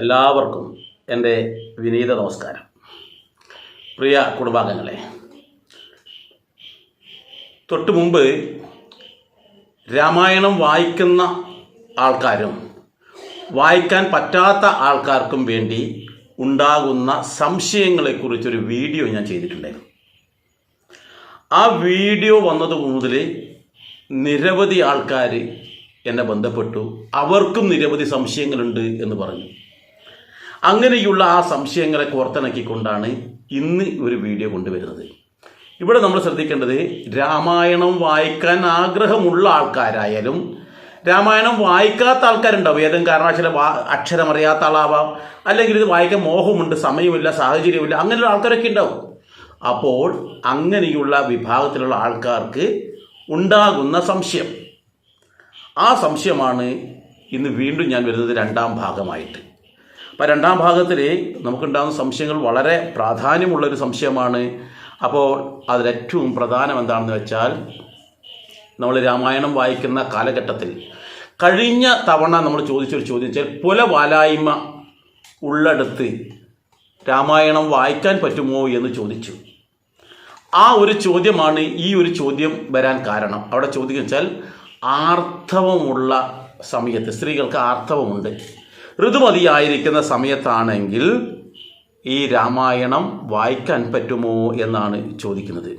എല്ലാവർക്കും എന്റെ വിനീത നമസ്കാരം. പ്രിയ കുടുംബാംഗങ്ങളെ തൊട്ട് മുമ്പ് രാമായണം വായിക്കുന്ന ആൾക്കാരും വായിക്കാൻ പറ്റാത്ത ആൾക്കാർക്കും വേണ്ടി ഉണ്ടാകുന്ന സംശയങ്ങളെക്കുറിച്ചൊരു വീഡിയോ ഞാൻ ചെയ്തിട്ടുണ്ടായിരുന്നു. ആ വീഡിയോ വന്നത് മുതൽ നിരവധി ആൾക്കാർ എന്നെ ബന്ധപ്പെട്ടു. അവർക്കും നിരവധി സംശയങ്ങളുണ്ട് എന്ന് പറഞ്ഞു. അങ്ങനെയുള്ള ആ സംശയങ്ങളെ കോർത്തിണക്കിക്കൊണ്ടാണ് ഇന്ന് ഒരു വീഡിയോ കൊണ്ടുവരുന്നത്. ഇവിടെ നമ്മൾ ശ്രദ്ധിക്കേണ്ടത് രാമായണം വായിക്കാൻ ആഗ്രഹമുള്ള ആൾക്കാരായാലും രാമായണം വായിക്കാത്ത ആൾക്കാരുണ്ടാവും. ഏതെങ്കിലും കാരണവശാലും അക്ഷരമറിയാത്ത ആളാവാം അല്ലെങ്കിൽ ഇത് വായിക്കാൻ മോഹമുണ്ട് സമയമില്ല സാഹചര്യമില്ല അങ്ങനെയുള്ള ആൾക്കാരൊക്കെ ഉണ്ടാവും. അപ്പോൾ അങ്ങനെയുള്ള വിഭാഗത്തിലുള്ള ആൾക്കാർക്ക് ഉണ്ടാകുന്ന സംശയം. ആ സംശയമാണ് ഇന്ന് വീണ്ടും ഞാൻ വരുന്നത് രണ്ടാം ഭാഗമായിട്ട്. അപ്പോൾ രണ്ടാം ഭാഗത്തിൽ നമുക്കുണ്ടാകുന്ന സംശയങ്ങൾ വളരെ പ്രാധാന്യമുള്ളൊരു സംശയമാണ്. അപ്പോൾ അതിലേറ്റവും പ്രധാനം എന്താണെന്ന് വെച്ചാൽ നമ്മൾ രാമായണം വായിക്കുന്ന കാലഘട്ടത്തിൽ കഴിഞ്ഞ തവണ നമ്മൾ ചോദിച്ചൊരു ചോദ്യം വെച്ചാൽ പുലവാലായ്മ ഉള്ളടത്ത് രാമായണം വായിക്കാൻ പറ്റുമോ എന്ന് ചോദിച്ചു. ആ ഒരു ചോദ്യമാണ് ഈ ഒരു ചോദ്യം വരാൻ കാരണം. അവിടെ ചോദ്യം വെച്ചാൽ ആർത്തവമുള്ള സമയത്ത് സ്ത്രീകൾക്ക് ആർത്തവമുണ്ട്. ഋതുമതിയായിരിക്കുന്ന സമയത്താണെങ്കിൽ ഈ രാമായണം വായിക്കാൻ പറ്റുമോ എന്നാണ് ചോദിക്കുന്നത്.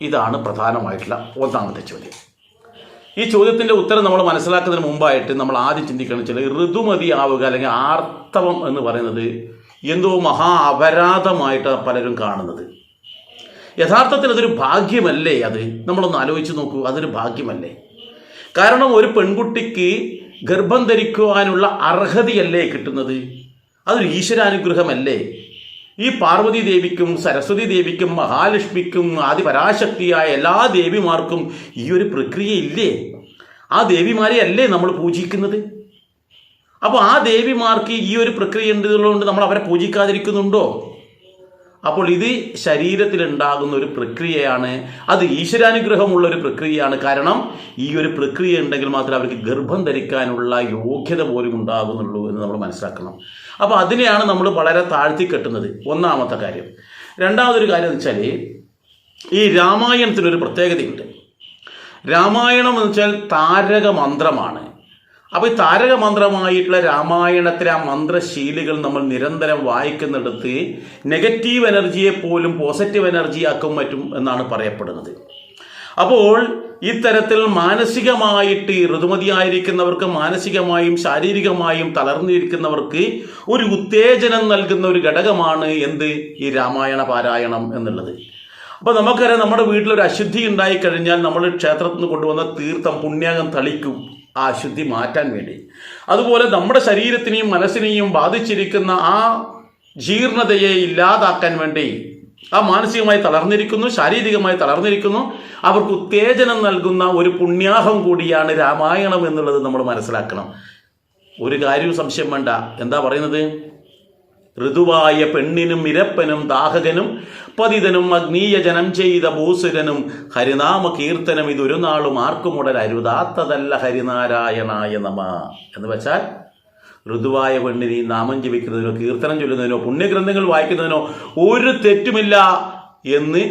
ഇതാണ് പ്രധാനമായിട്ടുള്ള ഒന്നാമത്തെ ചോദ്യം. ഈ ചോദ്യത്തിന്റെ ഉത്തരം നമ്മൾ മനസ്സിലാക്കുന്നതിന് മുമ്പായിട്ട് നമ്മൾ ആദ്യം ചിന്തിക്കണം ഋതുമതി ആവുക അല്ലെങ്കിൽ ആർത്തവം എന്ന് പറയുന്നത് എന്തോ മഹാ അപരാധമായിട്ട് പലരും കാണുന്നത്. യഥാർത്ഥത്തിൽ അതൊരു ഭാഗ്യമല്ലേ അത്? നമ്മളൊന്ന് ആലോചിച്ച് നോക്കൂ അതൊരു ഭാഗ്യമല്ലേ? കാരണം ഒരു പെൺകുട്ടിക്ക് ഗർഭം ധരിക്കുവാനുള്ള അർഹതയല്ലേ കിട്ടുന്നത്? അതൊരു ഈശ്വരാനുഗ്രഹമല്ലേ? ഈ പാർവതി ദേവിക്കും സരസ്വതി ദേവിക്കും മഹാലക്ഷ്മിക്കും ആദിപരാശക്തിയായ എല്ലാ ദേവിമാർക്കും ഈ ഒരു പ്രക്രിയ ഇല്ലേ ആ ദേവിമാരെ അല്ലേ നമ്മൾ പൂജിക്കുന്നത്? അപ്പോൾ ആ ദേവിമാർക്ക് ഈ ഒരു പ്രക്രിയ ഉള്ളതുകൊണ്ട് നമ്മൾ അവരെ പൂജിക്കാതിരിക്കുന്നുണ്ടോ? അപ്പോൾ ഇത് ശരീരത്തിലുണ്ടാകുന്ന ഒരു പ്രക്രിയയാണ്. അത് ഈശ്വരാനുഗ്രഹമുള്ള ഒരു പ്രക്രിയയാണ്. കാരണം ഈ ഒരു പ്രക്രിയ ഉണ്ടെങ്കിൽ മാത്രമേ അവർക്ക് ഗർഭം ധരിക്കാനുള്ള യോഗ്യത പോലും ഉണ്ടാകുന്നുള്ളൂ എന്ന് നമ്മൾ മനസ്സിലാക്കണം. അപ്പോൾ അതിനെയാണ് നമ്മൾ വളരെ താഴ്ത്തി കെട്ടുന്നത്. ഒന്നാമത്തെ കാര്യം. രണ്ടാമതൊരു കാര്യം എന്ന് വെച്ചാൽ ഈ രാമായണത്തിനൊരു പ്രത്യേകതയുണ്ട്. രാമായണം എന്ന് വെച്ചാൽ താരക മന്ത്രമാണ്. അപ്പോൾ ഈ താരക മന്ത്രമായിട്ടുള്ള രാമായണത്തിലെ ആ മന്ത്രശീലുകൾ നമ്മൾ നിരന്തരം വായിക്കുന്നിടത്ത് നെഗറ്റീവ് എനർജിയെ പോലും പോസിറ്റീവ് എനർജി ആക്കും പറ്റും എന്നാണ് പറയപ്പെടുന്നത്. അപ്പോൾ ഇത്തരത്തിൽ മാനസികമായിട്ട് ഋതുമതിയായിരിക്കുന്നവർക്ക് മാനസികമായും ശാരീരികമായും തളർന്നിരിക്കുന്നവർക്ക് ഒരു ഉത്തേജനം നൽകുന്ന ഒരു ഘടകമാണ് എന്ത്? ഈ രാമായണ പാരായണം എന്നുള്ളത്. അപ്പോൾ നമുക്കറിയാം നമ്മുടെ വീട്ടിൽ ഒരു അശുദ്ധി ഉണ്ടായി കഴിഞ്ഞാൽ നമ്മൾ ക്ഷേത്രത്തിൽ നിന്ന് കൊണ്ടുവന്ന തീർത്ഥം പുണ്യാകം തളിക്കും. ആ ശുദ്ധി മാറ്റാൻ വേണ്ടി. അതുപോലെ നമ്മുടെ ശരീരത്തിനെയും മനസ്സിനെയും ബാധിച്ചിരിക്കുന്ന ആ ജീർണതയെ ഇല്ലാതാക്കാൻ വേണ്ടി ആ മാനസികമായി തളർന്നിരിക്കുന്നു ശാരീരികമായി തളർന്നിരിക്കുന്നു. അവർക്ക് ഉത്തേജനം നൽകുന്ന ഒരു പുണ്യാഹം കൂടിയാണ് രാമായണം എന്നുള്ളത് നമ്മൾ മനസ്സിലാക്കണം. ഒരു കാര്യവും സംശയം വേണ്ട. എന്താ പറയുന്നത്? ഋതുവായ പെണ്ണിനും ഇരപ്പനും ദാഹകനും പതിതനും അഗ്നീയജനം ചെയ്ത ഭൂസുരനും ഹരിനാമ കീർത്തനം ഇതൊരു നാളും ആർക്കുമുടൽ അരുതാത്തതല്ല ഹരിനാരായണായ നമ. എന്ന് വെച്ചാൽ ഋതുവായ പെണ്ണിനെ നാമം ജപിക്കുന്നതിനോ കീർത്തനം ചൊല്ലുന്നതിനോ പുണ്യഗ്രന്ഥങ്ങൾ വായിക്കുന്നതിനോ ഒരു തെറ്റുമില്ല എന്ന്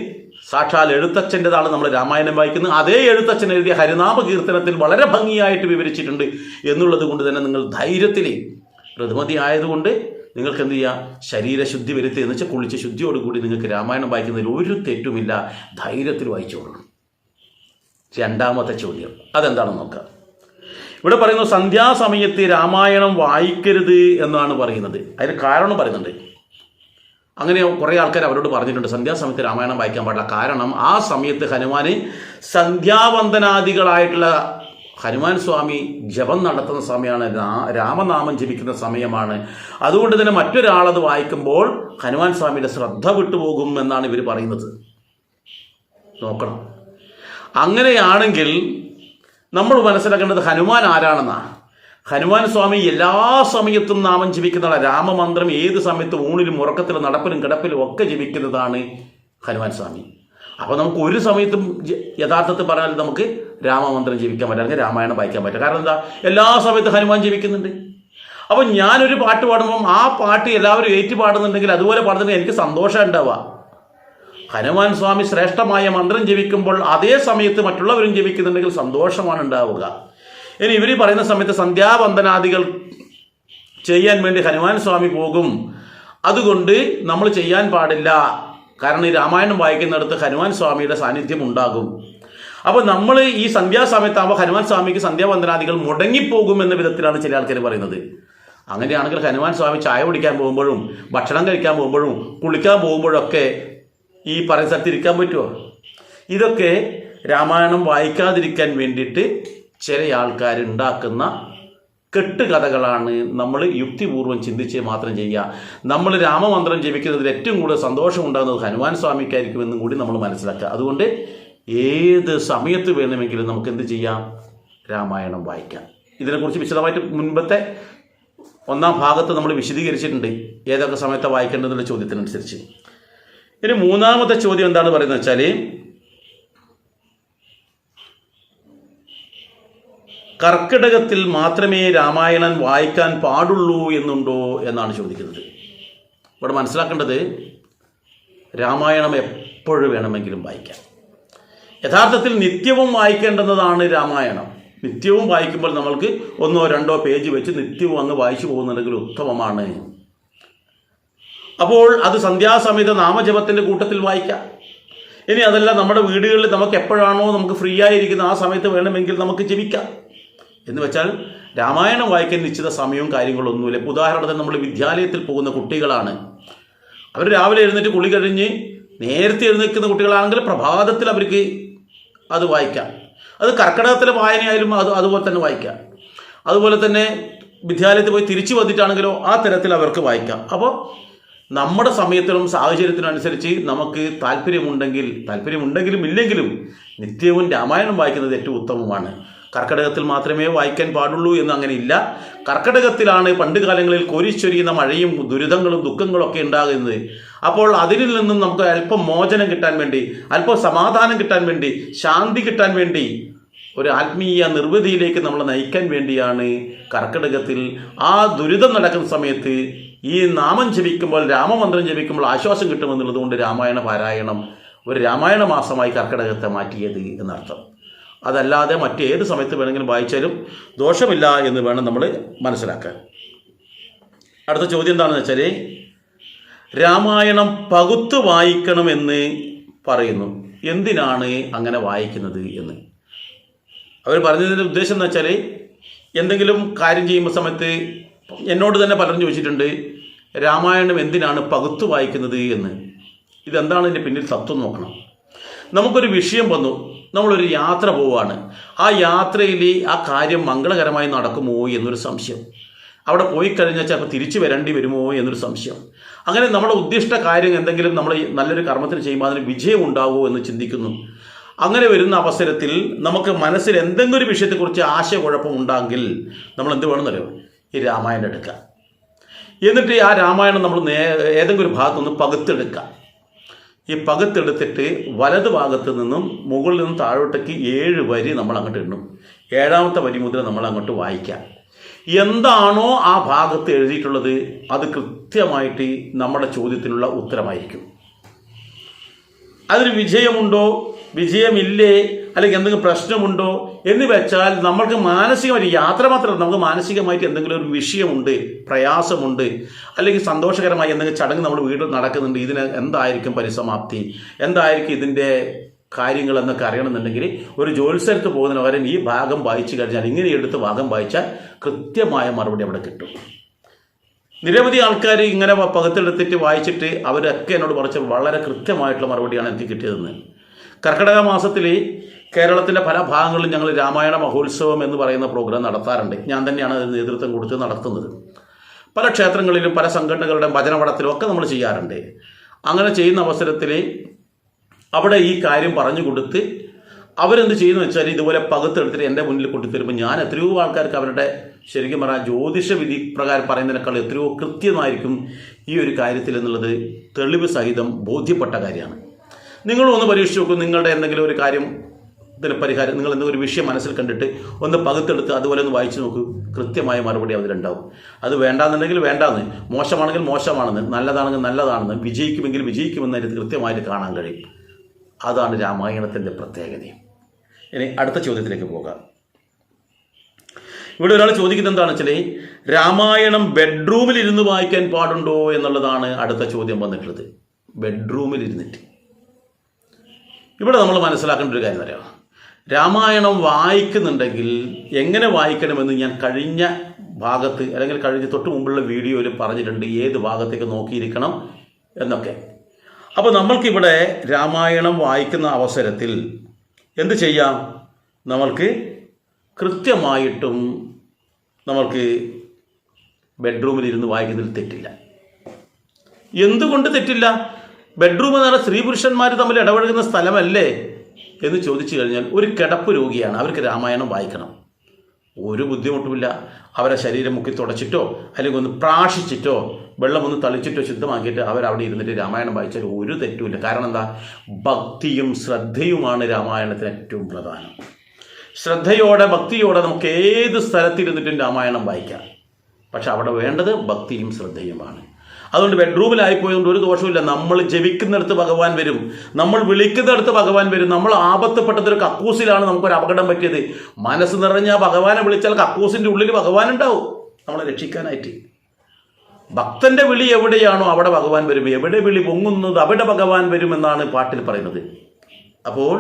സാക്ഷാൽ എഴുത്തച്ഛന്റെതാണ് നമ്മൾ രാമായണം വായിക്കുന്നത്. അതേ എഴുത്തച്ഛൻ എഴുതിയ ഹരിനാമ കീർത്തനത്തിൽ വളരെ ഭംഗിയായിട്ട് വിവരിച്ചിട്ടുണ്ട്. എന്നുള്ളത് കൊണ്ട് തന്നെ നിങ്ങൾ ധൈര്യത്തിൽ ഋതുമതി ആയതുകൊണ്ട് നിങ്ങൾക്ക് എന്ത് ചെയ്യുക ശരീരശുദ്ധി വരുത്തി എന്ന് വെച്ചാൽ കുളിച്ച് ശുദ്ധിയോടുകൂടി നിങ്ങൾക്ക് രാമായണം വായിക്കുന്നതിൽ ഒരു തെറ്റുമില്ല. ധൈര്യത്തിൽ വായിച്ചോളണം രണ്ടാമത്തെ ചോദ്യം. അതെന്താണെന്ന് നോക്കാം. ഇവിടെ പറയുന്നു സന്ധ്യാസമയത്ത് രാമായണം വായിക്കരുത് എന്നാണ് പറയുന്നത്. അതിന് കാരണം പറയുന്നുണ്ട്. അങ്ങനെ കുറേ ആൾക്കാർ അവരോട് പറഞ്ഞിട്ടുണ്ട് സന്ധ്യാസമയത്ത് രാമായണം വായിക്കാൻ പാടില്ല. കാരണം ആ സമയത്ത് ഹനുമാന് സന്ധ്യാവന്ദനാദികളായിട്ടുള്ള ഹനുമാൻ സ്വാമി ജപം നടത്തുന്ന സമയമാണ് രാമനാമം ജപിക്കുന്ന സമയമാണ്. അതുകൊണ്ട് തന്നെ മറ്റൊരാളത് വായിക്കുമ്പോൾ ഹനുമാൻ സ്വാമിയുടെ ശ്രദ്ധ വിട്ടുപോകും എന്നാണ് ഇവർ പറയുന്നത്. നോക്കണം. അങ്ങനെയാണെങ്കിൽ നമ്മൾ മനസ്സിലാക്കേണ്ടത് ഹനുമാൻ ആരാണെന്നാണ് ഹനുമാൻ സ്വാമി എല്ലാ സമയത്തും നാമം ജപിക്കുന്നതാണ് രാമമന്ത്രം ഏത് സമയത്തും ഊണിലും ഉറക്കത്തിലും നടപ്പിലും കിടപ്പിലും ഒക്കെ ജപിക്കുന്നതാണ് ഹനുമാൻ സ്വാമി. അപ്പോൾ നമുക്ക് ഒരു സമയത്തും യഥാർത്ഥത്തിൽ പറഞ്ഞാൽ നമുക്ക് രാമമന്ത്രം ജീവിക്കാൻ പറ്റും അല്ലെങ്കിൽ രാമായണം വായിക്കാൻ പറ്റും. കാരണം എന്താ? എല്ലാ സമയത്തും ഹനുമാൻ ജീവിക്കുന്നുണ്ട്. അപ്പം ഞാനൊരു പാട്ട് പാടുമ്പം ആ പാട്ട് എല്ലാവരും ഏറ്റു പാടുന്നുണ്ടെങ്കിൽ അതുപോലെ പാടുന്നുണ്ടെങ്കിൽ എനിക്ക് സന്തോഷം ഉണ്ടാവുക. ഹനുമാൻ സ്വാമി ശ്രേഷ്ഠമായ മന്ത്രം ജപിക്കുമ്പോൾ അതേ സമയത്ത് മറ്റുള്ളവരും ജപിക്കുന്നുണ്ടെങ്കിൽ സന്തോഷമാണ് ഉണ്ടാവുക. ഇനി ഇവർ പറയുന്ന സമയത്ത് സന്ധ്യാവന്ദനാദികൾ ചെയ്യാൻ വേണ്ടി ഹനുമാൻ സ്വാമി പോകും. അതുകൊണ്ട് നമ്മൾ ചെയ്യാൻ പാടില്ല. കാരണം ഈ രാമായണം വായിക്കുന്നിടത്ത് ഹനുമാൻ സ്വാമിയുടെ സാന്നിധ്യം ഉണ്ടാകും. അപ്പോൾ നമ്മൾ ഈ സന്ധ്യാസമയത്താകുമ്പോൾ ഹനുമാൻ സ്വാമിക്ക് സന്ധ്യാവന്ദനാദികൾ മുടങ്ങിപ്പോകും എന്ന വിധത്തിലാണ് ചില ആൾക്കാർ പറയുന്നത്. അങ്ങനെയാണെങ്കിൽ ഹനുമാൻ സ്വാമി ചായ കുടിക്കാൻ പോകുമ്പോഴും ഭക്ഷണം കഴിക്കാൻ പോകുമ്പോഴും കുളിക്കാൻ പോകുമ്പോഴൊക്കെ ഈ പറയുന്ന സ്ഥലത്ത് ഇരിക്കാൻ പറ്റുമോ ഇതൊക്കെ രാമായണം വായിക്കാതിരിക്കാൻ വേണ്ടിയിട്ട് ചില ആൾക്കാർ ഉണ്ടാക്കുന്ന കെട്ടുകഥകളാണ് നമ്മൾ യുക്തിപൂർവം ചിന്തിച്ച് മാത്രം ചെയ്യുക. നമ്മൾ രാമമന്ത്രം ജപിക്കുന്നതിൽ ഏറ്റവും കൂടുതൽ സന്തോഷം ഉണ്ടാകുന്നത് ഹനുമാൻ സ്വാമിക്കായിരിക്കുമെന്നും കൂടി നമ്മൾ മനസ്സിലാക്കുക. അതുകൊണ്ട് ഏത് സമയത്ത് വേണമെങ്കിലും നമുക്ക് എന്ത് ചെയ്യാം? രാമായണം വായിക്കാം. ഇതിനെക്കുറിച്ച് വിശദമായിട്ട് മുൻപത്തെ ഒന്നാം ഭാഗത്ത് നമ്മൾ വിശദീകരിച്ചിട്ടുണ്ട്. ഏതൊക്കെ സമയത്ത് വായിക്കേണ്ടതെന്നുള്ള ചോദ്യത്തിനനുസരിച്ച്. ഇനി മൂന്നാമത്തെ ചോദ്യം എന്താണ് പറയുന്നത് വെച്ചാൽ കർക്കിടകത്തിൽ മാത്രമേ രാമായണൻ വായിക്കാൻ പാടുള്ളൂ എന്നുണ്ടോ എന്നാണ് ചോദിക്കുന്നത്. ഇവിടെ മനസ്സിലാക്കേണ്ടത് രാമായണം എപ്പോഴും വേണമെങ്കിലും വായിക്കാം. യഥാർത്ഥത്തിൽ നിത്യവും വായിക്കേണ്ടുന്നതാണ് രാമായണം. നിത്യവും വായിക്കുമ്പോൾ നമ്മൾക്ക് ഒന്നോ രണ്ടോ പേജ് വെച്ച് നിത്യവും അങ്ങ് വായിച്ചു പോകുന്നുണ്ടെങ്കിൽ ഉത്തമമാണ്. അപ്പോൾ അത് സന്ധ്യാസമയത്ത് നാമജപത്തിന്റെ കൂട്ടത്തിൽ വായിക്കാം. ഇനി അതല്ല നമ്മുടെ വീടുകളിൽ നമുക്ക് എപ്പോഴാണോ നമുക്ക് ഫ്രീ ആയിരിക്കുന്ന ആ സമയത്ത് വേണമെങ്കിൽ നമുക്ക് ജപിക്കാം. എന്ന് വെച്ചാൽ രാമായണം വായിക്കാൻ നിശ്ചിത സമയവും കാര്യങ്ങളൊന്നുമില്ല. ഇപ്പോൾ ഉദാഹരണത്തിന് നമ്മൾ വിദ്യാലയത്തിൽ പോകുന്ന കുട്ടികളാണ്. അവർ രാവിലെ എഴുന്നേറ്റ് കുളി കഴിഞ്ഞ് നേരത്തെ എഴുന്നേൽക്കുന്ന കുട്ടികളാണെങ്കിൽ പ്രഭാതത്തിൽ അവർക്ക് അത് വായിക്കാം. അത് കർക്കിടകത്തിലെ വായനയായാലും അത് അതുപോലെ തന്നെ വായിക്കാം. അതുപോലെ തന്നെ വിദ്യാലയത്തിൽ പോയി തിരിച്ചു വന്നിട്ടാണെങ്കിലോ ആ തരത്തിൽ അവർക്ക് വായിക്കാം. അപ്പോൾ നമ്മുടെ സമയത്തിനും സാഹചര്യത്തിനും അനുസരിച്ച് നമുക്ക് താല്പര്യമുണ്ടെങ്കിൽ താല്പര്യമുണ്ടെങ്കിലും ഇല്ലെങ്കിലും നിത്യവും രാമായണം വായിക്കുന്നത് ഏറ്റവും ഉത്തമമാണ്. കർക്കിടകത്തിൽ മാത്രമേ വായിക്കാൻ പാടുള്ളൂ എന്ന് അങ്ങനെ ഇല്ല. കർക്കിടകത്തിലാണ് പണ്ട് കാലങ്ങളിൽ കോരിച്ചൊരിയുന്ന മഴയും ദുരിതങ്ങളും ദുഃഖങ്ങളും ഒക്കെ ഉണ്ടാകുന്നത്. അപ്പോൾ അതിൽ നിന്നും നമുക്ക് അല്പം മോചനം കിട്ടാൻ വേണ്ടി അല്പം സമാധാനം കിട്ടാൻ വേണ്ടി ശാന്തി കിട്ടാൻ വേണ്ടി ഒരു ആത്മീയ നിർവൃതിയിലേക്ക് നമ്മളെ നയിക്കാൻ വേണ്ടിയാണ് കർക്കിടകത്തിൽ ആ ദുരിതം നടക്കുന്ന സമയത്ത് ഈ നാമം ജപിക്കുമ്പോൾ രാമമന്ത്രം ജപിക്കുമ്പോൾ ആശ്വാസം കിട്ടുമെന്നുള്ളതുകൊണ്ട് രാമായണ പാരായണം ഒരു രാമായണ മാസമായി കർക്കിടകത്തെ മാറ്റിയത് എന്നർത്ഥം. അതല്ലാതെ മറ്റേത് സമയത്ത് വേണമെങ്കിലും വായിച്ചാലും ദോഷമില്ല എന്ന് വേണം നമ്മൾ മനസ്സിലാക്കാൻ. അടുത്ത ചോദ്യം എന്താണെന്ന് വെച്ചാൽ രാമായണം പകുത്ത് വായിക്കണമെന്ന് പറയുന്നു. എന്തിനാണ് അങ്ങനെ വായിക്കുന്നത് എന്ന്? അവർ പറഞ്ഞതിന്റെ ഉദ്ദേശം എന്ന് വെച്ചാൽ എന്തെങ്കിലും കാര്യം ചെയ്യുമ്പോൾ സമയത്ത് എന്നോട് തന്നെ പലരും ചോദിച്ചിട്ടുണ്ട് രാമായണം എന്തിനാണ് പകുത്തു വായിക്കുന്നത് എന്ന്? ഇതെന്താണ് ഇതിന്റെ പിന്നിൽ തത്വം നോക്കണം. നമുക്കൊരു വിഷയം വന്നു നമ്മളൊരു യാത്ര പോവുകയാണ് ആ യാത്രയിൽ ആ കാര്യം മംഗളകരമായി നടക്കുമോ എന്നൊരു സംശയം. അവിടെ പോയി കഴിഞ്ഞാൽ ചിലപ്പോൾ തിരിച്ചു വരേണ്ടി വരുമോ എന്നൊരു സംശയം. അങ്ങനെ നമ്മുടെ ഉദ്ദിഷ്ട കാര്യം എന്തെങ്കിലും നമ്മൾ നല്ലൊരു കർമ്മത്തിന് ചെയ്യുമ്പോൾ അതിന് വിജയം ഉണ്ടാവുമോ എന്ന് ചിന്തിക്കുന്നു. അങ്ങനെ വരുന്ന അവസരത്തിൽ നമുക്ക് മനസ്സിൽ എന്തെങ്കിലും ഒരു വിഷയത്തെക്കുറിച്ച് ആശയക്കുഴപ്പം ഉണ്ടെങ്കിൽ നമ്മൾ എന്ത് വേണമെന്നറിയോ ഈ രാമായണം എടുക്കുക. എന്നിട്ട് ആ രാമായണം നമ്മൾ നേ ഏതെങ്കിലും ഒരു ഭാഗത്തുനിന്ന് പകുത്തെടുക്കുക. ഈ പകുത്തെടുത്തിട്ട് വലത് ഭാഗത്ത് നിന്നും മുകളിൽ നിന്നും താഴോട്ടേക്ക് ഏഴ് വരി നമ്മൾ അങ്ങോട്ട് ഇടണം ഏഴാമത്തെ വരി മുതൽ നമ്മൾ അങ്ങോട്ട് വായിക്കാം എന്താണോ ആ ഭാഗത്ത് എഴുതിയിട്ടുള്ളത് അത് കൃത്യമായിട്ട് നമ്മുടെ ചോദ്യത്തിനുള്ള ഉത്തരമായിരിക്കും. അതിന് വിജയമുണ്ടോ? വിജയമില്ലേ? അല്ലെങ്കിൽ എന്തെങ്കിലും പ്രശ്നമുണ്ടോ? എന്ന് വെച്ചാൽ നമ്മൾക്ക് മാനസികമായിട്ട് യാത്ര മാത്രമല്ല നമുക്ക് മാനസികമായിട്ട് എന്തെങ്കിലും ഒരു വിഷയമുണ്ട് പ്രയാസമുണ്ട് അല്ലെങ്കിൽ സന്തോഷകരമായി എന്തെങ്കിലും ചടങ്ങ് നമ്മൾ വീട്ടിൽ നടക്കുന്നുണ്ട് ഇതിന് എന്തായിരിക്കും പരിസമാപ്തി? എന്തായിരിക്കും ഇതിന്റെ കാര്യങ്ങൾ എന്നൊക്കെ അറിയണമെന്നുണ്ടെങ്കിൽ ഒരു ജോത്സ്യരത്ത് പോകുന്നതിന് പകരം ഈ ഭാഗം വായിച്ചു കഴിഞ്ഞാൽ ഇങ്ങനെ എടുത്ത് ഭാഗം വായിച്ചാൽ കൃത്യമായ മറുപടി അവിടെ കിട്ടും. നിരവധി ആൾക്കാർ ഇങ്ങനെ പകത്തെടുത്തിട്ട് വായിച്ചിട്ട് അവരൊക്കെ എന്നോട് പറഞ്ഞ വളരെ കൃത്യമായിട്ടുള്ള മറുപടിയാണ് എനിക്ക് കിട്ടിയതെന്ന്. കർക്കിടക മാസത്തിൽ കേരളത്തിന്റെ പല ഭാഗങ്ങളിലും ഞങ്ങൾ രാമായണ മഹോത്സവം എന്ന് പറയുന്ന പ്രോഗ്രാം നടത്താറുണ്ട്. ഞാൻ തന്നെയാണ് അതിന് നേതൃത്വം കൊടുത്ത് നടത്തുന്നത്. പല ക്ഷേത്രങ്ങളിലും പല സംഘടനകളുടെ ഭജനപടത്തിലും ഒക്കെ നമ്മൾ ചെയ്യാറുണ്ട്. അങ്ങനെ ചെയ്യുന്ന അവസരത്തിൽ അവിടെ ഈ കാര്യം പറഞ്ഞു കൊടുത്ത് അവരെന്ത് ചെയ്യുന്നു വെച്ചാൽ ഇതുപോലെ പകുത്തെടുത്തിട്ട് എന്റെ മുന്നിൽ കൊണ്ടുത്തരുമ്പോൾ ഞാൻ എത്രയോ ആൾക്കാർക്ക് അവരുടെ ശരിക്കും പറഞ്ഞാൽ ജ്യോതിഷ വിധി പ്രകാരം പറയുന്നതിനേക്കാൾ എത്രയോ കൃത്യമായിരിക്കും ഈ ഒരു കാര്യത്തിൽ എന്നുള്ളത് തെളിവ് സഹിതം ബോധ്യപ്പെട്ട കാര്യമാണ്. നിങ്ങളും ഒന്ന് പരീക്ഷിച്ച് നോക്കും നിങ്ങളുടെ എന്തെങ്കിലും ഒരു കാര്യം ഇതിന് പരിഹാരം നിങ്ങൾ എന്തെങ്കിലും ഒരു വിഷയം മനസ്സിൽ കണ്ടിട്ട് ഒന്ന് പകുത്തെടുത്ത് അതുപോലെ ഒന്ന് വായിച്ചു നോക്കൂ കൃത്യമായ മറുപടി അതിലുണ്ടാവും അത് വേണ്ടാന്നുണ്ടെങ്കിൽ വേണ്ടാന്ന് മോശമാണെങ്കിൽ മോശമാണെന്ന് നല്ലതാണെങ്കിൽ നല്ലതാണെന്ന് വിജയിക്കുമെങ്കിൽ വിജയിക്കുമെന്ന് അതിന് കൃത്യമായിട്ട് കാണാൻ കഴിയും. അതാണ് രാമായണത്തിന്റെ പ്രത്യേകതയും ഇനി അടുത്ത ചോദ്യത്തിലേക്ക് പോകാം. ഇവിടെ ഒരാൾ ചോദിക്കുന്നത് എന്താണ് വെച്ചാൽ രാമായണം ബെഡ്റൂമിൽ ഇരുന്ന് വായിക്കാൻ പാടുണ്ടോ എന്നുള്ളതാണ് അടുത്ത ചോദ്യം വന്നിട്ടുള്ളത്. ബെഡ്റൂമിൽ ഇരുന്നിട്ട്. ഇവിടെ നമ്മൾ മനസ്സിലാക്കേണ്ട ഒരു കാര്യം അറിയാം രാമായണം വായിക്കുന്നുണ്ടെങ്കിൽ എങ്ങനെ വായിക്കണമെന്ന് ഞാൻ കഴിഞ്ഞ ഭാഗത്ത് അല്ലെങ്കിൽ കഴിഞ്ഞ തൊട്ട് മുമ്പുള്ള വീഡിയോയിൽ പറഞ്ഞിട്ടുണ്ട്. ഏത് ഭാഗത്തേക്ക് നോക്കിയിരിക്കണം എന്നൊക്കെ. അപ്പോൾ നമ്മൾക്കിവിടെ രാമായണം വായിക്കുന്ന അവസരത്തിൽ എന്ത് ചെയ്യാം? നമ്മൾക്ക് കൃത്യമായിട്ടും നമ്മൾക്ക് ബെഡ്റൂമിൽ ഇരുന്ന് വായിക്കുന്നതിൽ തെറ്റില്ല. എന്തുകൊണ്ട് തെറ്റില്ല? ബെഡ്റൂം എന്ന് പറഞ്ഞാൽ സ്ത്രീ പുരുഷന്മാർ തമ്മിൽ ഇടപഴകുന്ന സ്ഥലമല്ലേ എന്ന് ചോദിച്ചു കഴിഞ്ഞാൽ ഒരു കിടപ്പ് രോഗിയാണ്. അവർക്ക് രാമായണം വായിക്കണം. ഒരു ബുദ്ധിമുട്ടുമില്ല. അവരെ ശരീരം മുക്കി തുടച്ചിട്ടോ അല്ലെങ്കിൽ ഒന്ന് പ്രാഷിച്ചിട്ടോ വെള്ളം ഒന്ന് തളിച്ചിട്ടോ ശുദ്ധമാക്കിയിട്ട് അവരവിടെ ഇരുന്നിട്ട് രാമായണം വായിച്ചാൽ ഒരു തെറ്റുമില്ല. കാരണം എന്താ? ഭക്തിയും ശ്രദ്ധയുമാണ് രാമായണത്തിന് ഏറ്റവും പ്രധാനം. ശ്രദ്ധയോടെ ഭക്തിയോടെ നമുക്ക് ഏത് സ്ഥലത്തിരുന്നിട്ടും രാമായണം വായിക്കാം. പക്ഷെ അവിടെ വേണ്ടത് ഭക്തിയും ശ്രദ്ധയുമാണ്. അതുകൊണ്ട് ബെഡ്റൂമിലായിപ്പോയതുകൊണ്ട് ഒരു ദോഷമില്ല നമ്മൾ ജപിക്കുന്നിടത്ത് ഭഗവാൻ വരും. നമ്മൾ വിളിക്കുന്നിടത്ത് ഭഗവാൻ വരും. നമ്മൾ ആപത്തപ്പെട്ടതൊരു കക്കൂസിലാണ് നമുക്കൊരു അപകടം പറ്റിയത്. മനസ്സ് നിറഞ്ഞ ഭഗവാനെ വിളിച്ചാൽ കക്കൂസിന്റെ ഉള്ളിൽ ഭഗവാൻ ഉണ്ടാവും. നമ്മളെ രക്ഷിക്കാനായിട്ട്. ഭക്തന്റെ വിളി എവിടെയാണോ അവിടെ ഭഗവാൻ വരും. എവിടെ വിളി പൊങ്ങുന്നത് അവിടെ ഭഗവാൻ വരുമെന്നാണ് പാട്ടിൽ പറയുന്നത്. അപ്പോൾ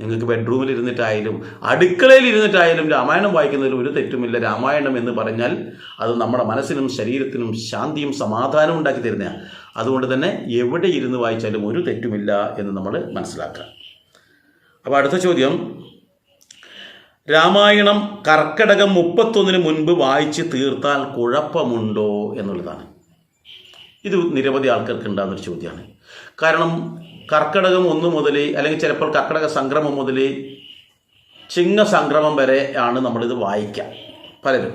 നിങ്ങൾക്ക് ബെഡ്റൂമിൽ ഇരുന്നിട്ടായാലും അടുക്കളയിൽ ഇരുന്നിട്ടായാലും രാമായണം വായിക്കുന്നതിൽ ഒരു തെറ്റുമില്ല. രാമായണം എന്ന് പറഞ്ഞാൽ അത് നമ്മുടെ മനസ്സിനും ശരീരത്തിനും ശാന്തിയും സമാധാനവും ഉണ്ടാക്കി തരുന്നതാണ് അതുകൊണ്ട് തന്നെ എവിടെ ഇരുന്ന് വായിച്ചാലും ഒരു തെറ്റുമില്ല എന്ന് നമ്മൾ മനസ്സിലാക്കുക. അപ്പോൾ അടുത്ത ചോദ്യം രാമായണം കർക്കടകം മുപ്പത്തൊന്നിന് മുൻപ് വായിച്ച് തീർത്താൽ കുഴപ്പമുണ്ടോ എന്നുള്ളതാണ്. ഇത് നിരവധി ആൾക്കാർക്ക് ഉണ്ടാകുന്നൊരു ചോദ്യമാണ്. കാരണം കർക്കടകം ഒന്ന് മുതൽ അല്ലെങ്കിൽ ചിലപ്പോൾ കർക്കടക സംക്രമം മുതൽ ചിങ്ങ സംക്രമം വരെ ആണ് നമ്മളിത് വായിക്കുക പലരും.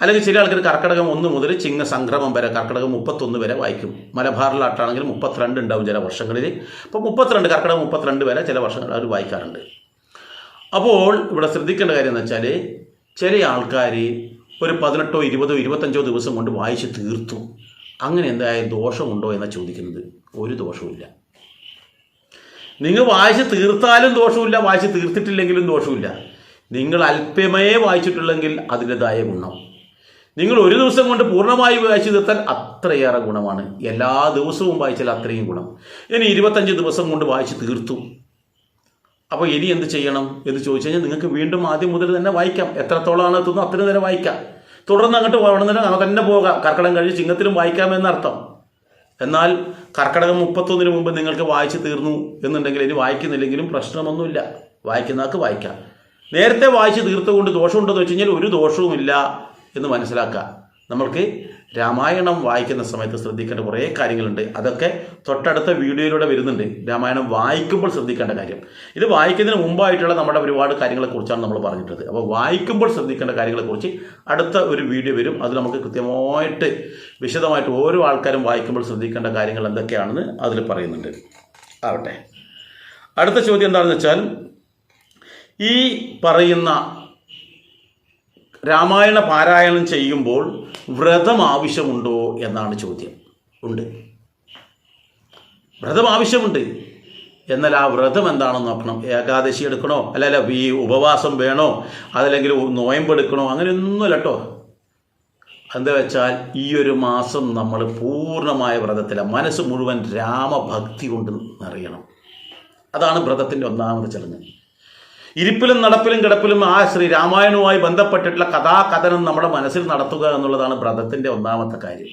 അല്ലെങ്കിൽ ചില ആൾക്കാർ കർക്കടകം ഒന്ന് മുതൽ ചിങ്ങ സംക്രമം വരെ കർക്കടകം മുപ്പത്തൊന്ന് വരെ വായിക്കും. മലബാറിലാട്ടാണെങ്കിൽ മുപ്പത്തിരണ്ട് ഉണ്ടാവും ചില വർഷങ്ങളിൽ. അപ്പോൾ മുപ്പത്തിരണ്ട് കർക്കടകം മുപ്പത്തിരണ്ട് വരെ ചില വർഷങ്ങൾ അവർ വായിക്കാറുണ്ട്. അപ്പോൾ ഇവിടെ ശ്രദ്ധിക്കേണ്ട കാര്യം എന്ന് വെച്ചാൽ ചില ആൾക്കാർ ഒരു പതിനെട്ടോ ഇരുപതോ ഇരുപത്തഞ്ചോ ദിവസം കൊണ്ട് വായിച്ച് തീർത്തു. അങ്ങനെ എന്തായാലും ദോഷമുണ്ടോ എന്നാണ് ചോദിക്കുന്നത്? ഒരു ദോഷവുമില്ല. നിങ്ങൾ വായിച്ച് തീർത്താലും ദോഷമില്ല വായിച്ച് തീർത്തിട്ടില്ലെങ്കിലും ദോഷമില്ല നിങ്ങൾ അല്പമേ വായിച്ചിട്ടുള്ളെങ്കിൽ അതിന്റെതായ ഗുണം. നിങ്ങൾ ഒരു ദിവസം കൊണ്ട് പൂർണമായി വായിച്ചു തീർത്താൽ അത്രയേറെ ഗുണമാണ്. എല്ലാ ദിവസവും വായിച്ചാൽ അത്രയും ഗുണം. ഇനി ഇരുപത്തഞ്ച് ദിവസം കൊണ്ട് വായിച്ച് തീർത്തു. അപ്പോൾ ഇനി എന്ത് ചെയ്യണം എന്ന് ചോദിച്ചു കഴിഞ്ഞാൽ നിങ്ങൾക്ക് വീണ്ടും ആദ്യം മുതൽ തന്നെ വായിക്കാം. എത്രത്തോളമാണ് എത്തുന്നു അത്രയും നേരം വായിക്കാം. തുടർന്ന് അങ്ങോട്ട് അവിടെ നിന്ന് അങ്ങനെ തന്നെ പോകാം. കർക്കിടകം കഴിഞ്ഞ് ചിങ്ങത്തിലും വായിക്കാമെന്നർത്ഥം എന്നാൽ കർക്കിടകം മുപ്പത്തൊന്നിന് മുമ്പ് നിങ്ങൾക്ക് വായിച്ചു തീർന്നു എന്നുണ്ടെങ്കിൽ ഇനി വായിക്കുന്നില്ലെങ്കിലും പ്രശ്നമൊന്നുമില്ല. വായിക്കുന്നവർക്ക് വായിക്കാം. നേരത്തെ വായിച്ച് തീർത്തുകൊണ്ട് ദോഷമുണ്ടെന്ന് വെച്ച് കഴിഞ്ഞാൽ ഒരു ദോഷവുമില്ല എന്ന് മനസ്സിലാക്കുക നമ്മൾക്ക് രാമായണം വായിക്കുന്ന സമയത്ത് ശ്രദ്ധിക്കേണ്ട കുറേ കാര്യങ്ങളുണ്ട്. അതൊക്കെ തൊട്ടടുത്ത വീഡിയോയിലൂടെ വരുന്നുണ്ട്. രാമായണം വായിക്കുമ്പോൾ ശ്രദ്ധിക്കേണ്ട കാര്യം. ഇത് വായിക്കുന്നതിന് മുമ്പായിട്ടുള്ള നമ്മുടെ ഒരുപാട് കാര്യങ്ങളെക്കുറിച്ചാണ് നമ്മൾ പറഞ്ഞിട്ടുള്ളത്. അപ്പോൾ വായിക്കുമ്പോൾ ശ്രദ്ധിക്കേണ്ട കാര്യങ്ങളെക്കുറിച്ച് അടുത്ത ഒരു വീഡിയോ വരും. അത് നമുക്ക് കൃത്യമായിട്ട് വിശദമായിട്ട് ഓരോ ആൾക്കാരും വായിക്കുമ്പോൾ ശ്രദ്ധിക്കേണ്ട കാര്യങ്ങൾ എന്തൊക്കെയാണെന്ന് അതിൽ പറയുന്നുണ്ട്. ആവട്ടെ. അടുത്ത ചോദ്യം എന്താണെന്ന് വെച്ചാൽ ഈ പറയുന്ന രാമായണ പാരായണം ചെയ്യുമ്പോൾ വ്രതം ആവശ്യമുണ്ടോ എന്നാണ് ചോദ്യം. ഉണ്ട്. വ്രതം ആവശ്യമുണ്ട്. എന്നാൽ ആ വ്രതം എന്താണെന്ന് നോക്കണം. ഏകാദശി എടുക്കണോ? അല്ലല്ല ഈ ഉപവാസം വേണോ? അതല്ലെങ്കിൽ നോയമ്പ് എടുക്കണോ അങ്ങനെയൊന്നുമല്ല കേട്ടോ എന്താ വെച്ചാൽ ഈ ഒരു മാസം നമ്മൾ പൂർണമായ വ്രതത്തില. മനസ്സ് മുഴുവൻ രാമഭക്തി കൊണ്ട് നിറയണം. അതാണ് വ്രതത്തിന്റെ ഒന്നാമത് ചടങ്ങ് ഇരിപ്പിലും നടപ്പിലും കിടപ്പിലും ആ ശ്രീരാമായണവുമായി ബന്ധപ്പെട്ടിട്ടുള്ള കഥാകഥനം നമ്മുടെ മനസ്സിൽ നടത്തുക എന്നുള്ളതാണ് വ്രതത്തിന്റെ ഒന്നാമത്തെ കാര്യം.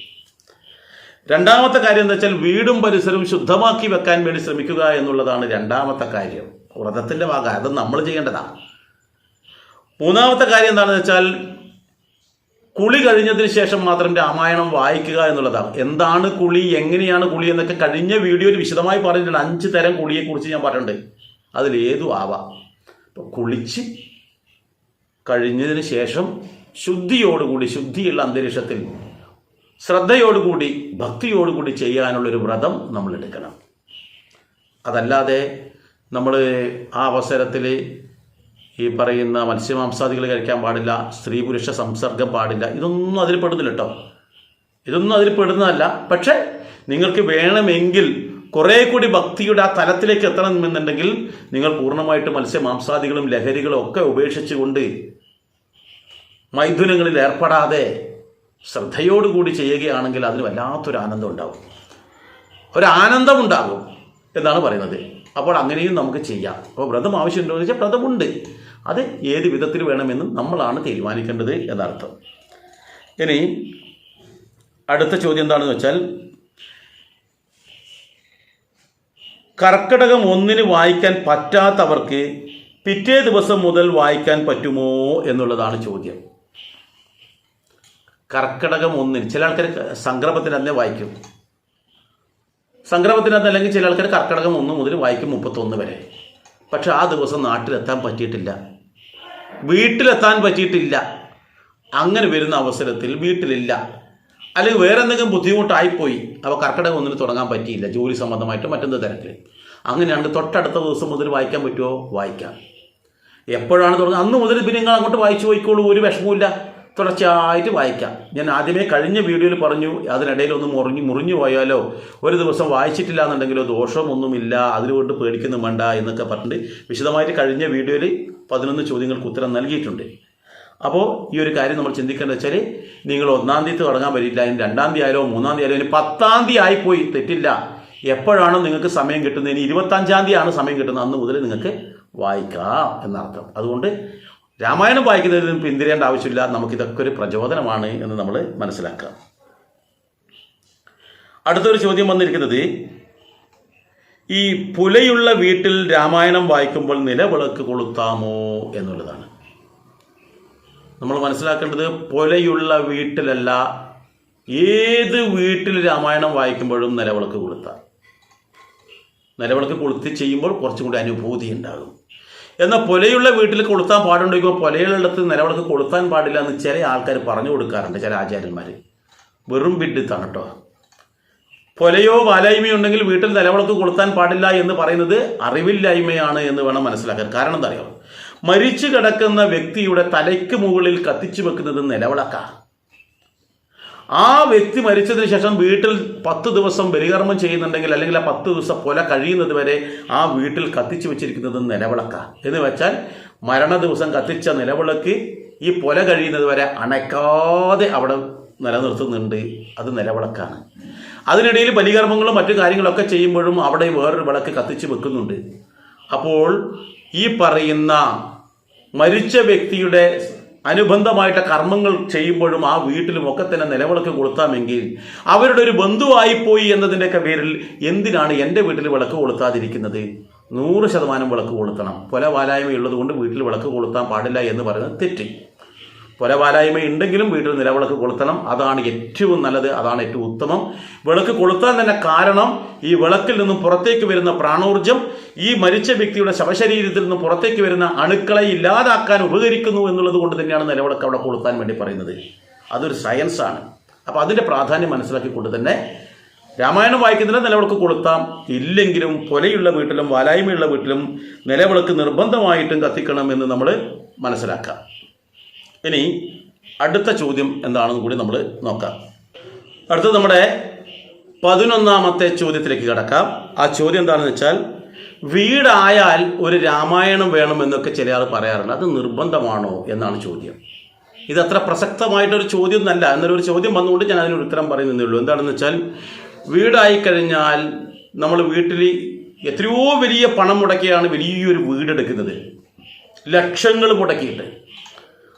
രണ്ടാമത്തെ കാര്യം എന്താ വെച്ചാൽ വീടും പരിസരവും ശുദ്ധമാക്കി വെക്കാൻ വേണ്ടി ശ്രമിക്കുക എന്നുള്ളതാണ് രണ്ടാമത്തെ കാര്യം. വ്രതത്തിന്റെ ഭാഗം അത് നമ്മൾ ചെയ്യേണ്ടതാണ്. മൂന്നാമത്തെ കാര്യം എന്താണെന്ന് വെച്ചാൽ കുളി കഴിഞ്ഞതിന് ശേഷം മാത്രം രാമായണം വായിക്കുക എന്നുള്ളതാണ്. എന്താണ് കുളി എങ്ങനെയാണ് കുളി എന്നൊക്കെ കഴിഞ്ഞ വീഡിയോയിൽ വിശദമായി പറഞ്ഞിട്ടുണ്ട്. അഞ്ച് തരം കുളിയെക്കുറിച്ച് ഞാൻ പറഞ്ഞിട്ടുണ്ട്. അതിലേതും ആവാം. കുളിച്ച് കഴിഞ്ഞതിന് ശേഷം ശുദ്ധിയോടുകൂടി ശുദ്ധിയുള്ള അന്തരീക്ഷത്തിൽ ശ്രദ്ധയോടുകൂടി ഭക്തിയോടുകൂടി ചെയ്യാനുള്ളൊരു വ്രതം നമ്മൾ എടുക്കണം അതല്ലാതെ നമ്മൾ ആ അവസരത്തിൽ ഈ പറയുന്ന മത്സ്യമാംസാദികൾ കഴിക്കാൻ പാടില്ല സ്ത്രീ പുരുഷ സംസർഗം പാടില്ല ഇതൊന്നും അതിൽ പെടുന്നില്ല കേട്ടോ ഇതൊന്നും അതിൽ പെടുന്നതല്ല. പക്ഷേ നിങ്ങൾക്ക് വേണമെങ്കിൽ കുറേ കൂടി ഭക്തിയുടെ ആ തലത്തിലേക്ക് എത്തണമെന്നുണ്ടെങ്കിൽ നിങ്ങൾ പൂർണമായിട്ട് മത്സ്യമാംസാദികളും ലഹരികളും ഒക്കെ ഉപേക്ഷിച്ചുകൊണ്ട് മൈഥുനങ്ങളിൽ ഏർപ്പെടാതെ ശ്രദ്ധയോടുകൂടി ചെയ്യുകയാണെങ്കിൽ അതിന് വല്ലാത്തൊരു ആനന്ദം ഉണ്ടാകും ഒരു ആനന്ദമുണ്ടാകും എന്നാണ് പറയുന്നത്. അപ്പോൾ അങ്ങനെയും നമുക്ക് ചെയ്യാം. അപ്പോൾ വ്രതം ആവശ്യമുണ്ടോ എന്ന് വെച്ചാൽ വ്രതമുണ്ട്. അത് ഏത് വിധത്തിൽ വേണമെന്നും നമ്മളാണ് തീരുമാനിക്കേണ്ടത് എന്നർത്ഥം. ഇനി അടുത്ത ചോദ്യം എന്താണെന്ന് വെച്ചാൽ കർക്കിടകം ഒന്നിന് വായിക്കാൻ പറ്റാത്തവർക്ക് പിറ്റേ ദിവസം മുതൽ വായിക്കാൻ പറ്റുമോ എന്നുള്ളതാണ് ചോദ്യം. കർക്കിടകം ഒന്നിന് ചില ആൾക്കാർ സംക്രമത്തിന് തന്നെ വായിക്കും. സംക്രമത്തിനകത്ത് അല്ലെങ്കിൽ ചില ആൾക്കാർ കർക്കിടകം ഒന്ന് മുതൽ വായിക്കും മുപ്പത്തൊന്ന് വരെ. പക്ഷെ ആ ദിവസം നാട്ടിലെത്താൻ പറ്റിയിട്ടില്ല. വീട്ടിലെത്താൻ പറ്റിയിട്ടില്ല. അങ്ങനെ വരുന്ന അവസരത്തിൽ വീട്ടിലില്ല. അല്ലെങ്കിൽ വേറെ എന്തെങ്കിലും ബുദ്ധിമുട്ടായിപ്പോയി അപ്പോൾ കർക്കിടകം ഒന്നിന് തുടങ്ങാൻ പറ്റിയില്ല ജോലി സംബന്ധമായിട്ട് മറ്റെന്ത് തിരക്കിൽ അങ്ങനെയാണെങ്കിൽ തൊട്ടടുത്ത ദിവസം മുതൽ വായിക്കാൻ പറ്റുമോ വായിക്കാം. എപ്പോഴാണ് തുടങ്ങുക? അന്ന് മുതൽ പിന്നെ നിങ്ങൾ അങ്ങോട്ട് വായിച്ചു പോയിക്കോളൂ ഒരു വിഷമവുമില്ല. തുടർച്ചയായിട്ട് വായിക്കാം. ഞാൻ ആദ്യമേ കഴിഞ്ഞ വീഡിയോയിൽ പറഞ്ഞു അതിനിടയിൽ ഒന്ന് മുറിഞ്ഞു മുറിഞ്ഞു പോയാലോ ഒരു ദിവസം വായിച്ചിട്ടില്ല എന്നുണ്ടെങ്കിലോ ദോഷമൊന്നുമില്ല അതിനുകൊണ്ട് പേടിക്കുന്നു വേണ്ട എന്നൊക്കെ പറഞ്ഞിട്ട് വിശദമായിട്ട് കഴിഞ്ഞ വീഡിയോയിൽ പതിനൊന്ന് ചോദ്യങ്ങൾക്ക് ഉത്തരം നൽകിയിട്ടുണ്ട്. അപ്പോൾ ഈ ഒരു കാര്യം നമ്മൾ ചിന്തിക്കേണ്ടത് വെച്ചാൽ നിങ്ങൾ ഒന്നാം തീയതി തുടങ്ങാൻ പറ്റില്ല ഇനി രണ്ടാം തീയതി ആയാലോ മൂന്നാം തീയതി ആയാലോ ഇനി പത്താം തീയതി ആയിപ്പോയി തെറ്റില്ല. എപ്പോഴാണോ നിങ്ങൾക്ക് സമയം കിട്ടുന്നത്? ഇനി ഇരുപത്തഞ്ചാം തീയതിയാണ് സമയം കിട്ടുന്നത്. അന്ന് മുതൽ നിങ്ങൾക്ക് വായിക്കാം എന്നർത്ഥം. അതുകൊണ്ട് രാമായണം വായിക്കുന്നതിന് പിന്തിരേണ്ട ആവശ്യമില്ല. നമുക്കിതൊക്കെ ഒരു പ്രചോദനമാണ് എന്ന് നമ്മൾ മനസ്സിലാക്കാം. അടുത്തൊരു ചോദ്യം വന്നിരിക്കുന്നത് ഈ പുലയുള്ള വീട്ടിൽ രാമായണം വായിക്കുമ്പോൾ നിലവിളക്ക് കൊളുത്താമോ എന്നുള്ളതാണ്. നമ്മൾ മനസ്സിലാക്കേണ്ടത് പുലയുള്ള വീട്ടിലല്ല ഏത് വീട്ടിൽ രാമായണം വായിക്കുമ്പോഴും നിലവിളക്ക് കൊളുത്താം. നിലവിളക്ക് കൊളുത്തി ചെയ്യുമ്പോൾ കുറച്ചും കൂടി അനുഭൂതി ഉണ്ടാകും. എന്നാൽ പുലയുള്ള വീട്ടിൽ കൊളുത്താൻ പാടുണ്ടെങ്കിൽ പുലയുള്ളിടത്ത് നിലവിളക്ക് കൊളുത്താൻ പാടില്ല എന്ന് ചില ആൾക്കാർ പറഞ്ഞു കൊടുക്കാറുണ്ട് ചില ആചാര്യന്മാർ വെറും ബിഡിത്താണ് കേട്ടോ. പൊലയോ വാലായ്മയോ ഉണ്ടെങ്കിൽ വീട്ടിൽ നിലവിളക്ക് കൊളുത്താൻ പാടില്ല എന്ന് പറയുന്നത് അറിവില്ലായ്മയാണ് എന്ന് വേണം മനസ്സിലാക്കാൻ. കാരണം എന്താ മരിച്ചു കിടക്കുന്ന വ്യക്തിയുടെ തലയ്ക്ക് മുകളിൽ കത്തിച്ചു വെക്കുന്നത് നിലവിളക്കാണ് ആ വ്യക്തി മരിച്ചതിന് ശേഷം വീട്ടിൽ പത്ത് ദിവസം ബലികർമ്മം ചെയ്യുന്നുണ്ടെങ്കിൽ അല്ലെങ്കിൽ ആ പത്ത് ദിവസം പൊല കഴിയുന്നത് വരെ ആ വീട്ടിൽ കത്തിച്ചു വെച്ചിരിക്കുന്നത് നിലവിളക്ക. എന്ന് വെച്ചാൽ മരണ ദിവസം കത്തിച്ച നിലവിളക്ക് ഈ പൊല കഴിയുന്നത് വരെ അണയ്ക്കാതെ അവിടെ നിലനിർത്തുന്നുണ്ട്. അത് നിലവിളക്കാണ്. അതിനിടയിൽ ബലികർമ്മങ്ങളും മറ്റു കാര്യങ്ങളൊക്കെ ചെയ്യുമ്പോഴും അവിടെ വേറൊരു വിളക്ക് കത്തിച്ച് വെക്കുന്നുണ്ട്. അപ്പോൾ ഈ പറയുന്ന മരിച്ച വ്യക്തിയുടെ അനുബന്ധമായിട്ട് കർമ്മങ്ങൾ ചെയ്യുമ്പോഴും ആ വീട്ടിലും ഒക്കെ തന്നെ നിലവിളക്ക് കൊളുത്താമെങ്കിൽ അവരുടെ ഒരു ബന്ധുവായി പോയി എന്നതിന്റെയൊക്കെ പേരിൽ എന്തിനാണ് എന്റെ വീട്ടിൽ വിളക്ക് കൊളുത്താതിരിക്കുന്നത്? നൂറ് ശതമാനം വിളക്ക് കൊളുത്തണം. പൊല വാലായ്മയുള്ളത് വീട്ടിൽ വിളക്ക് കൊളുത്താൻ പാടില്ല എന്ന് പറയുന്നത് തെറ്റി. പൊലവാലായ്മ ഉണ്ടെങ്കിലും വീട്ടിൽ നിലവിളക്ക് കൊളുത്തണം. അതാണ് ഏറ്റവും നല്ലത് അതാണ് ഏറ്റവും ഉത്തമം. വിളക്ക് കൊളുത്താൻ തന്നെ കാരണം ഈ വിളക്കിൽ നിന്നും പുറത്തേക്ക് വരുന്ന പ്രാണോർജം ഈ മരിച്ച വ്യക്തിയുടെ ശവശരീരത്തിൽ നിന്ന് പുറത്തേക്ക് വരുന്ന അണുക്കളെ ഇല്ലാതാക്കാൻ ഉപകരിക്കുന്നു എന്നുള്ളത് കൊണ്ട് തന്നെയാണ് നിലവിളക്ക് അവിടെ കൊളുത്താൻ വേണ്ടി പറയുന്നത്. അതൊരു സയൻസാണ് അപ്പോൾ അതിന്റെ പ്രാധാന്യം മനസ്സിലാക്കിക്കൊണ്ട് തന്നെ രാമായണം വായിക്കുന്നതിന് നിലവിളക്ക് കൊളുത്താം. ഇല്ലെങ്കിലും പൊലയുള്ള വീട്ടിലും വാലായ്മയുള്ള വീട്ടിലും നിലവിളക്ക് നിർബന്ധമായിട്ടും കത്തിക്കണം എന്ന് നമ്മൾ മനസ്സിലാക്കാം. ഇനി അടുത്ത ചോദ്യം എന്താണെന്ന് കൂടി നമ്മൾ നോക്കാം. അടുത്തത് നമ്മുടെ പതിനൊന്നാമത്തെ ചോദ്യത്തിലേക്ക് കടക്കാം. ആ ചോദ്യം എന്താണെന്ന് വെച്ചാൽ വീടായാൽ ഒരു രാമായണം വേണമെന്നൊക്കെ ചില ആൾ പറയാറുണ്ട്. അത് നിർബന്ധമാണോ എന്നാണ് ചോദ്യം. ഇത് അത്ര പ്രസക്തമായിട്ടൊരു ചോദ്യം എന്നല്ല എന്നൊരു ചോദ്യം വന്നുകൊണ്ട് ഞാൻ അതിനൊരു ഉത്തരം പറയുന്നതേ ഉള്ളൂ. എന്താണെന്ന് വെച്ചാൽ വീടായി കഴിഞ്ഞാൽ നമ്മൾ വീട്ടിൽ എത്രയോ വലിയ പണം മുടക്കിയാണ് വലിയൊരു വീടെടുക്കുന്നത്. ലക്ഷങ്ങൾ മുടക്കിയിട്ട്.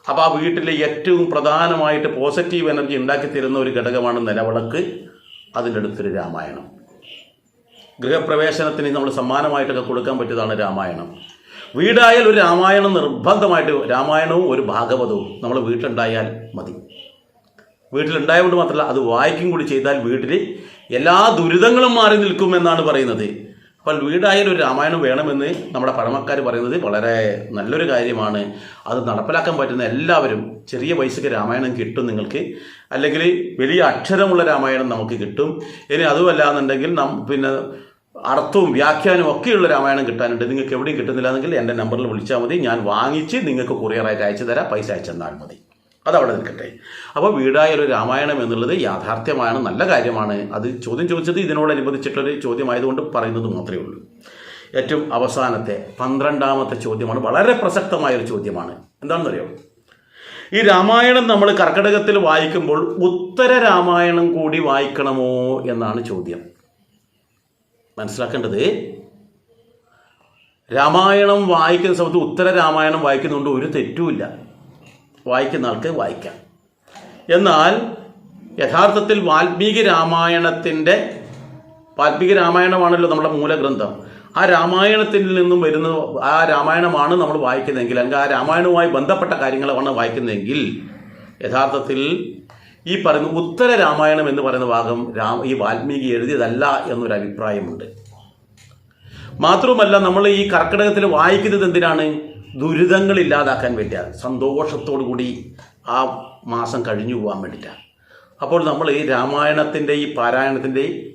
അപ്പോൾ ആ വീട്ടിലെ ഏറ്റവും പ്രധാനമായിട്ട് പോസിറ്റീവ് എനർജി ഉണ്ടാക്കി തരുന്ന ഒരു ഘടകമാണ് നിലവിളക്ക്. അതിന്റെ അടുത്തൊരു രാമായണം. ഗൃഹപ്രവേശനത്തിന് നമ്മൾ സമ്മാനമായിട്ടൊക്കെ കൊടുക്കാൻ പറ്റിയതാണ് രാമായണം. വീടായാൽ ഒരു രാമായണം നിർബന്ധമായിട്ട് രാമായണവും ഒരു ഭാഗവതവും നമ്മൾ വീട്ടിലുണ്ടായാൽ മതി. വീട്ടിലുണ്ടായതുകൊണ്ട് മാത്രമല്ല അത് വായിക്കും കൂടി ചെയ്താൽ വീട്ടിൽ എല്ലാ ദുരിതങ്ങളും മാറി നിൽക്കുമെന്നാണ് പറയുന്നത്. അപ്പോൾ വീടായാലും ഒരു രാമായണം വേണമെന്ന് നമ്മുടെ പഴമക്കാർ പറയുന്നത് വളരെ നല്ലൊരു കാര്യമാണ്. അത് നടപ്പിലാക്കാൻ പറ്റുന്ന എല്ലാവരും ചെറിയ പൈസക്ക് രാമായണം കിട്ടും നിങ്ങൾക്ക്. അല്ലെങ്കിൽ വലിയ അക്ഷരമുള്ള രാമായണം നമുക്ക് കിട്ടും. ഇനി അതുമല്ല എന്നുണ്ടെങ്കിൽ നം പിന്നെ അർത്ഥവും വ്യാഖ്യാനവും ഒക്കെയുള്ള രാമായണം കിട്ടാനുണ്ട്. നിങ്ങൾക്ക് എവിടെയും കിട്ടുന്നില്ല എന്നെങ്കിൽ എന്റെ നമ്പറിൽ വിളിച്ചാൽ മതി. ഞാൻ വാങ്ങിച്ച് നിങ്ങൾക്ക് കൊറിയറായിട്ട് അയച്ചു തരാം. പൈസ അയച്ചു തന്നാൽ മതി. അതവിടെ നിൽക്കട്ടെ. അപ്പോൾ വീടായ ഒരു രാമായണം എന്നുള്ളത് യാഥാർത്ഥ്യമാണ് നല്ല കാര്യമാണ്. അത് ചോദ്യം ചോദിച്ചത് ഇതിനോടനുബന്ധിച്ചിട്ടൊരു ചോദ്യമായതുകൊണ്ട് പറയുന്നത് മാത്രമേ ഉള്ളൂ. ഏറ്റവും അവസാനത്തെ പന്ത്രണ്ടാമത്തെ ചോദ്യമാണ് വളരെ പ്രസക്തമായൊരു ചോദ്യമാണ്. എന്താണെന്നറിയോ? ഈ രാമായണം നമ്മൾ കർക്കിടകത്തിൽ വായിക്കുമ്പോൾ ഉത്തര രാമായണം കൂടി വായിക്കണമോ എന്നാണ് ചോദ്യം. മനസ്സിലാക്കേണ്ടത്? രാമായണം വായിക്കുന്ന സമയത്ത് ഉത്തര രാമായണം വായിക്കുന്നതുകൊണ്ട് ഒരു തെറ്റുമില്ല. വായിക്കുന്ന ആൾക്ക് വായിക്കാം. എന്നാൽ യഥാർത്ഥത്തിൽ വാൽമീകി രാമായണത്തിന്റെ വാൽമീകി രാമായണമാണല്ലോ നമ്മുടെ മൂലഗ്രന്ഥം. ആ രാമായണത്തിൽ നിന്നും വരുന്ന ആ രാമായണമാണ് നമ്മൾ വായിക്കുന്നതെങ്കിൽ അല്ലെങ്കിൽ ആ രാമായണവുമായി ബന്ധപ്പെട്ട കാര്യങ്ങളാണ് വായിക്കുന്നതെങ്കിൽ യഥാർത്ഥത്തിൽ ഈ പറയുന്ന ഉത്തര രാമായണം എന്ന് പറയുന്ന ഭാഗം രാ ഈ വാൽമീകി എഴുതിയതല്ല എന്നൊരു അഭിപ്രായമുണ്ട്. മാത്രവുമല്ല നമ്മൾ ഈ കർക്കിടകത്തിൽ വായിക്കുന്നത് എന്തിനാണ്? ദുരിതങ്ങൾ ഇല്ലാതാക്കാൻ വേണ്ടിയാണ്. സന്തോഷത്തോടു കൂടി ആ മാസം കഴിഞ്ഞു പോകാൻ വേണ്ടിയിട്ടാണ്. അപ്പോൾ നമ്മൾ ഈ രാമായണത്തിന്റെ ഈ പാരായണത്തിന്റെ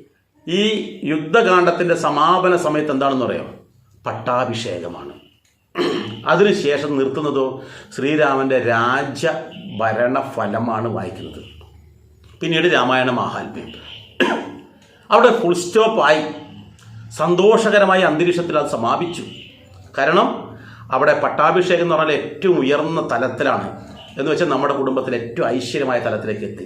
ഈ യുദ്ധകാന്ഡത്തിന്റെ സമാപന സമയത്ത് എന്താണെന്ന് പറയാം? പട്ടാഭിഷേകമാണ്. അതിനുശേഷം നിർത്തുന്നതോ ശ്രീരാമന്റെ രാജ്യഭരണ ഫലമാണ് വായിക്കുന്നത്. പിന്നീട് രാമായണ മഹാത്മ്യം അവിടെ ഫുൾ സ്റ്റോപ്പായി സന്തോഷകരമായ അന്തരീക്ഷത്തിൽ അത് സമാപിച്ചു. കാരണം അവിടെ പട്ടാഭിഷേകം എന്ന് പറഞ്ഞാൽ ഏറ്റവും ഉയർന്ന തലത്തിലാണ് എന്ന് വെച്ചാൽ നമ്മുടെ കുടുംബത്തിൽ ഏറ്റവും ഐശ്വര്യമായ തലത്തിലേക്ക് എത്തി.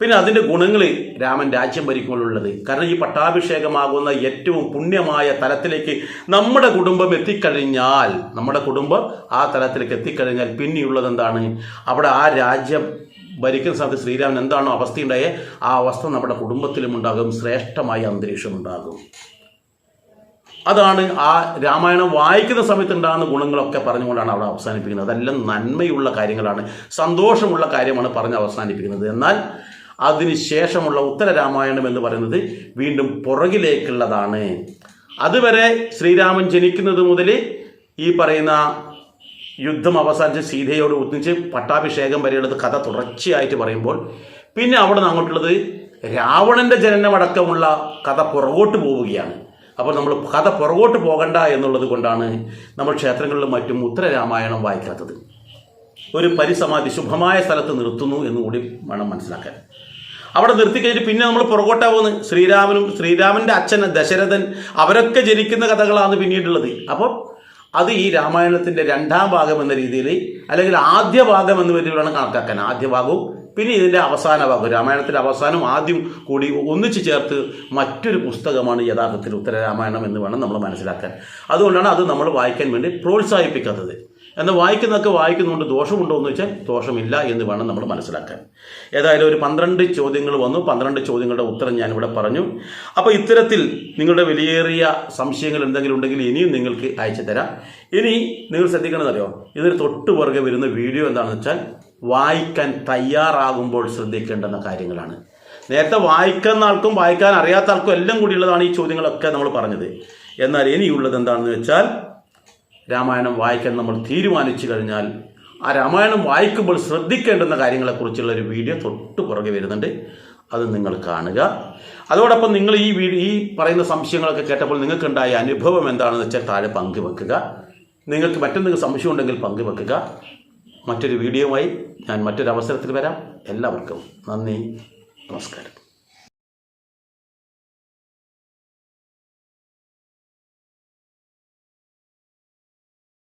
പിന്നെ അതിന്റെ ഗുണങ്ങൾ രാമൻ രാജ്യം ഭരിക്കുമ്പോഴുള്ളത്. കാരണം ഈ പട്ടാഭിഷേകമാകുന്ന ഏറ്റവും പുണ്യമായ തലത്തിലേക്ക് നമ്മുടെ കുടുംബം എത്തിക്കഴിഞ്ഞാൽ നമ്മുടെ കുടുംബം ആ തലത്തിലേക്ക് എത്തിക്കഴിഞ്ഞാൽ പിന്നെയുള്ളത് എന്താണ്? അവിടെ ആ രാജ്യം ഭരിക്കുന്ന സമയത്ത് ശ്രീരാമൻ എന്താണോ അവസ്ഥയുണ്ടായേ ആ അവസ്ഥ നമ്മുടെ കുടുംബത്തിലും ഉണ്ടാകും ശ്രേഷ്ഠമായ അന്തരീക്ഷം ഉണ്ടാകും. അതാണ് ആ രാമായണം വായിക്കുന്ന സമയത്ത് ഉണ്ടാകുന്ന ഗുണങ്ങളൊക്കെ പറഞ്ഞുകൊണ്ടാണ് അവിടെ അവസാനിപ്പിക്കുന്നത്. അതെല്ലാം നന്മയുള്ള കാര്യങ്ങളാണ്. സന്തോഷമുള്ള കാര്യമാണ് പറഞ്ഞ് അവസാനിപ്പിക്കുന്നത്. എന്നാൽ അതിനുശേഷമുള്ള ഉത്തര രാമായണം എന്ന് പറയുന്നത് വീണ്ടും പുറകിലേക്കുള്ളതാണ്. അതുവരെ ശ്രീരാമൻ ജനിക്കുന്നത് മുതൽ ഈ പറയുന്ന യുദ്ധം അവസാനിച്ച് സീതയോട് ഒന്നിച്ച് പട്ടാഭിഷേകം വരെയുള്ളത് കഥ തുടർച്ചയായിട്ട് പറയുമ്പോൾ പിന്നെ അവിടെ നിന്ന് അങ്ങോട്ടുള്ളത് രാവണന്റെ ജനനമടക്കമുള്ള കഥ പുറകോട്ട് പോവുകയാണ്. അപ്പോൾ നമ്മൾ കഥ പുറകോട്ട് പോകണ്ട എന്നുള്ളത് കൊണ്ടാണ് നമ്മൾ ക്ഷേത്രങ്ങളിലും മറ്റും ഉത്തരരാമായണം വായിക്കാത്തത്. ഒരു പരിസമാധി ശുഭമായ സ്ഥലത്ത് നിർത്തുന്നു എന്നുകൂടി വേണം മനസ്സിലാക്കാൻ. അവിടെ നിർത്തി കഴിഞ്ഞിട്ട് പിന്നെ നമ്മൾ പുറകോട്ടാ പോകുന്നത്. ശ്രീരാമനും ശ്രീരാമന്റെ അച്ഛൻ ദശരഥൻ അവരൊക്കെ ജനിക്കുന്ന കഥകളാണ് പിന്നീടുള്ളത്. അപ്പോൾ അത് ഈ രാമായണത്തിന്റെ രണ്ടാം ഭാഗം എന്ന രീതിയിൽ അല്ലെങ്കിൽ ആദ്യ ഭാഗം എന്ന രീതിയിലാണ് കണക്കാക്കാൻ. ആദ്യ ഭാഗവും പിന്നെ ഇതിന്റെ അവസാന ഭാഗം രാമായണത്തിന്റെ അവസാനം ആദ്യം കൂടി ഒന്നിച്ചു ചേർത്ത് മറ്റൊരു പുസ്തകമാണ് യഥാർത്ഥത്തിൽ ഉത്തരരാമായണം എന്ന് വേണം നമ്മൾ മനസ്സിലാക്കാൻ. അതുകൊണ്ടാണ് അത് നമ്മൾ വായിക്കാൻ വേണ്ടി പ്രോത്സാഹിപ്പിക്കാത്തത്. എന്നാൽ വായിക്കുന്നതൊക്കെ വായിക്കുന്നുണ്ട് ദോഷമുണ്ടോ എന്ന് വെച്ചാൽ ദോഷമില്ല എന്ന് വേണം നമ്മൾ മനസ്സിലാക്കാൻ. ഏതായാലും ഒരു പന്ത്രണ്ട് ചോദ്യങ്ങൾ വന്നു. പന്ത്രണ്ട് ചോദ്യങ്ങളുടെ ഉത്തരം ഞാനിവിടെ പറഞ്ഞു. അപ്പോൾ ഇത്തരത്തിൽ നിങ്ങളുടെ വിലയേറിയ സംശയങ്ങൾ എന്തെങ്കിലും ഉണ്ടെങ്കിൽ ഇനിയും നിങ്ങൾക്ക് അയച്ചു തരാം. ഇനി നിങ്ങൾ ശ്രദ്ധിക്കണമെന്നറിയോ? ഇതിന് തൊട്ട് പുറകെ വരുന്ന വീഡിയോ എന്താണെന്ന് വെച്ചാൽ വായിക്കാൻ തയ്യാറാകുമ്പോൾ ശ്രദ്ധിക്കേണ്ടുന്ന കാര്യങ്ങളാണ്. നേരത്തെ വായിക്കുന്ന ആൾക്കും വായിക്കാൻ അറിയാത്ത ആൾക്കും എല്ലാം കൂടിയുള്ളതാണ് ഈ ചോദ്യങ്ങളൊക്കെ നമ്മൾ പറഞ്ഞത്. എന്നാൽ ഇനിയുള്ളത് എന്താണെന്ന് വെച്ചാൽ രാമായണം വായിക്കാൻ നമ്മൾ തീരുമാനിച്ചു കഴിഞ്ഞാൽ ആ രാമായണം വായിക്കുമ്പോൾ ശ്രദ്ധിക്കേണ്ടുന്ന കാര്യങ്ങളെക്കുറിച്ചുള്ള ഒരു വീഡിയോ തൊട്ട് പുറകെ വരുന്നുണ്ട്. അത് നിങ്ങൾ കാണുക. അതോടൊപ്പം നിങ്ങൾ ഈ വീഡിയോ ഈ പറയുന്ന സംശയങ്ങളൊക്കെ കേട്ടപ്പോൾ നിങ്ങൾക്കുണ്ടായ അനുഭവം എന്താണെന്ന് വെച്ചാൽ താഴെ പങ്കുവെക്കുക. നിങ്ങൾക്ക് മറ്റെന്തെങ്കിലും സംശയം ഉണ്ടെങ്കിൽ പങ്കുവെക്കുക. മറ്റൊരു വീഡിയോയുമായി ഞാൻ മറ്റൊരു അവസരത്തിൽ വരാം. എല്ലാവർക്കും നന്ദി. നമസ്കാരം.